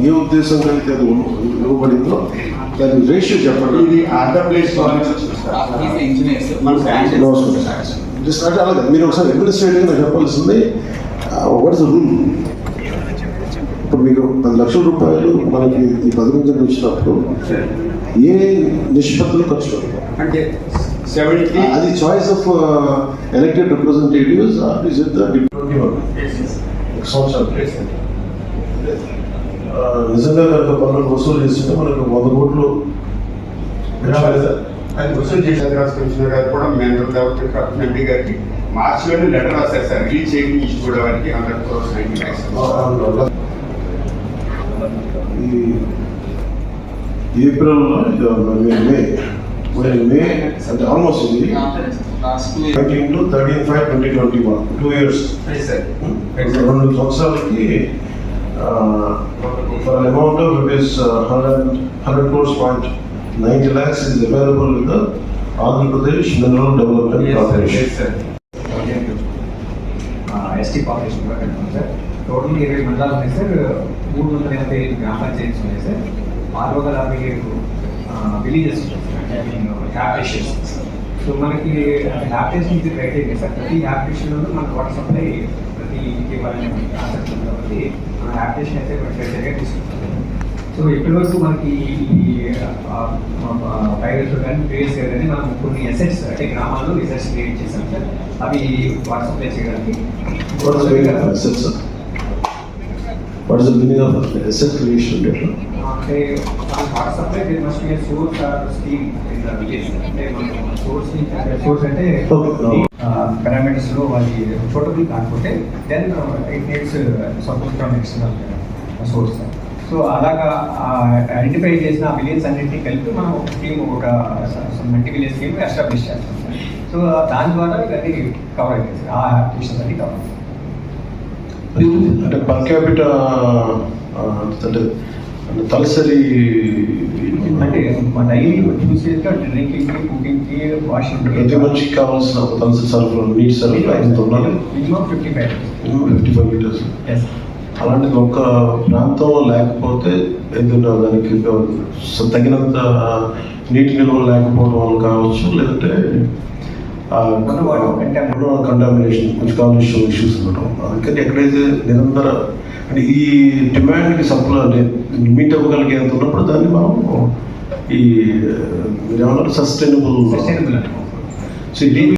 ఏ ఉద్దేశంగా అయితే అది ఇవ్వబడిందో దాని రేషియో చెప్పండి. ఇది ఆంధ్రప్రదేశ్ జస్ట్ అంటే అలాగే మీరు ఒకసారి అడ్మినిస్ట్రేటివ్గా చెప్పాల్సింది వాట్ ఇస్ రూల్ ఇప్పుడు మీకు పది లక్షల రూపాయలు మనకి ఈ పది నుంచి ఇచ్చినప్పుడు ఏ నిష్పత్తులు ఖర్చు అంటే సెవెంటీ అది choice of elected representatives is it twenty one సంవత్సరాలు నిజంగా కనుక పనులు వసూలు చేస్తుంటే మనకు వంద కోట్లు అది వసూలు చేసిన రాజు కమిషనర్ గారు కూడా మేనేజర్ కాబట్టి ఎంపీ గారికి మార్చిలోనే లెటర్ రాశారు సార్. రిలీజ్ చేయండి ఇచ్చుకోవడం వారికి hundred crores April May May అంటే ఆల్మోస్ట్ ఇది last nineteen to thirteen five twenty twenty one two years. రెండు సంవత్సరాలకి for amount of rupees hundred hundred crores point ninety lakhs is available with the Andhra Pradesh mineral development corporation sir ST population కూడా కట్టాం sir total ఇరవై మండలాలు ఉన్నాయి sir మూడు వందల ఎనభై ఐదు గ్రామ పంచాయతీస్ ఉన్నాయి సార్ ఆరు వందల యాభై ఏడు విలేజెస్ ఉన్నాయి సార్ అంటే ఐ మీన్ హ్యాపిషన్స్ సో మనకి హ్యాపిషన్స్ ఇది క్రైటీరియా సార్ ప్రతి హ్యాపిషన్లో మనకు వాటర్ సప్లై ఇంటికి ఇవ్వాలని ఆసక్తి ఉంది కాబట్టి మన హ్యాపిషన్ అయితే క్రైటీరియా తీసుకుంటాం. సో ఇప్పటి వరకు మనకి ప్రైవేట్ కానీ ప్లేస్ కానీ మనం కొన్ని అసెట్స్ అంటే గ్రామాల్లో రిసర్చ్ క్రియేట్ చేశాం సార్. అవి వాటర్ సప్లై చేయడానికి. Is the meaning of asset creation data? అంటే water supply there must be source or scheme in the village అంటే సోర్స్ సోర్స్ అంటే పారామీటర్స్లో అది చోటబుల్ కాకపోతే then it needs support from external source so అలాగా identify చేసిన ఆ విలేజ్ అన్నింటినీ కలిపి మనం ఒక స్కీమ్ ఒక మల్టీ విలేజ్ స్కీమ్ ఎస్టాబ్లిష్ చేస్తాం. సో దాని ద్వారా ఇవన్నీ కవర్ అవుతాయి ఆ అప్లికేషన్స్ అన్ని కవర్ అంటే పర్ క్యాపిటల్ అంటే తలసరి అంటే డైలీ చూసేది డ్రింకింగ్కి కుకింగ్కి వాషింగ్ ప్రతి మనిషికి కావాల్సిన ఒక తలసరి సరఫరా నీటి సరఫరా ఎంత ఉండాలి minimum fifty five fifty five litres. అలాంటిది ఒక ప్రాంతంలో లేకపోతే ఏదైనా దానికి తగినంత నీటి నిల్వ లేకపోవడం వల్ల కావచ్చు లేదంటే కంటామినేషన్ కొంచెం కాలుష్యం ఇష్యూస్ ఉండడం అందుకని ఎక్కడైతే నిరంతర అంటే ఈ డిమాండ్కి సప్లై మీట్ అవ్వగలిగేంత ఉన్నప్పుడు దాన్ని మనం ఈ ఏమన్నారు సస్టైనబుల్ సస్టైనబుల్ సో